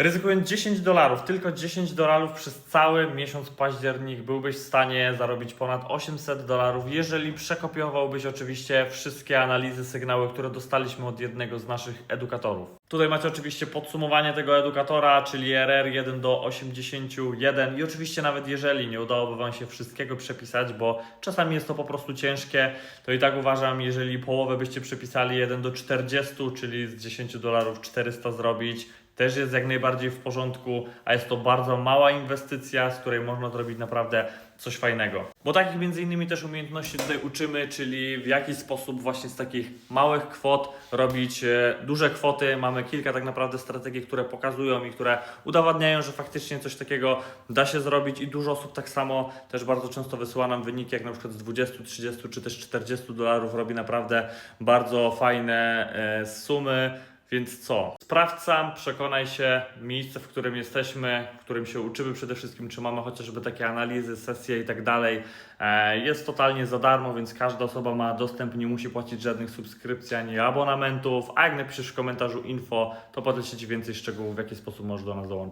Ryzykując 10 dolarów, tylko 10 dolarów przez cały miesiąc październik byłbyś w stanie zarobić ponad 800 dolarów, jeżeli przekopiowałbyś oczywiście wszystkie analizy, sygnały, które dostaliśmy od jednego z naszych edukatorów. Tutaj macie oczywiście podsumowanie tego edukatora, czyli RR 1 do 81 i oczywiście nawet jeżeli nie udałoby Wam się wszystkiego przepisać, bo czasami jest to po prostu ciężkie, to i tak uważam, jeżeli połowę byście przepisali 1 do 40, czyli z 10 dolarów 400 zrobić, też jest jak najbardziej w porządku, a jest to bardzo mała inwestycja, z której można zrobić naprawdę coś fajnego. Bo takich między innymi też umiejętności tutaj uczymy, czyli w jaki sposób właśnie z takich małych kwot robić e, duże kwoty. Mamy kilka tak naprawdę strategii, które pokazują i które udowadniają, że faktycznie coś takiego da się zrobić i dużo osób tak samo też bardzo często wysyła nam wyniki, jak na przykład z 20, 30 czy też 40 dolarów robi naprawdę bardzo fajne e, sumy. Więc co? Sprawdź sam, przekonaj się, miejsce, w którym jesteśmy, w którym się uczymy przede wszystkim, czy mamy chociażby takie analizy, sesje i tak dalej. E, Jest totalnie za darmo, więc każda osoba ma dostęp, nie musi płacić żadnych subskrypcji ani abonamentów. A jak napiszesz w komentarzu info, to podeślę Ci więcej szczegółów, w jaki sposób możesz do nas dołączyć.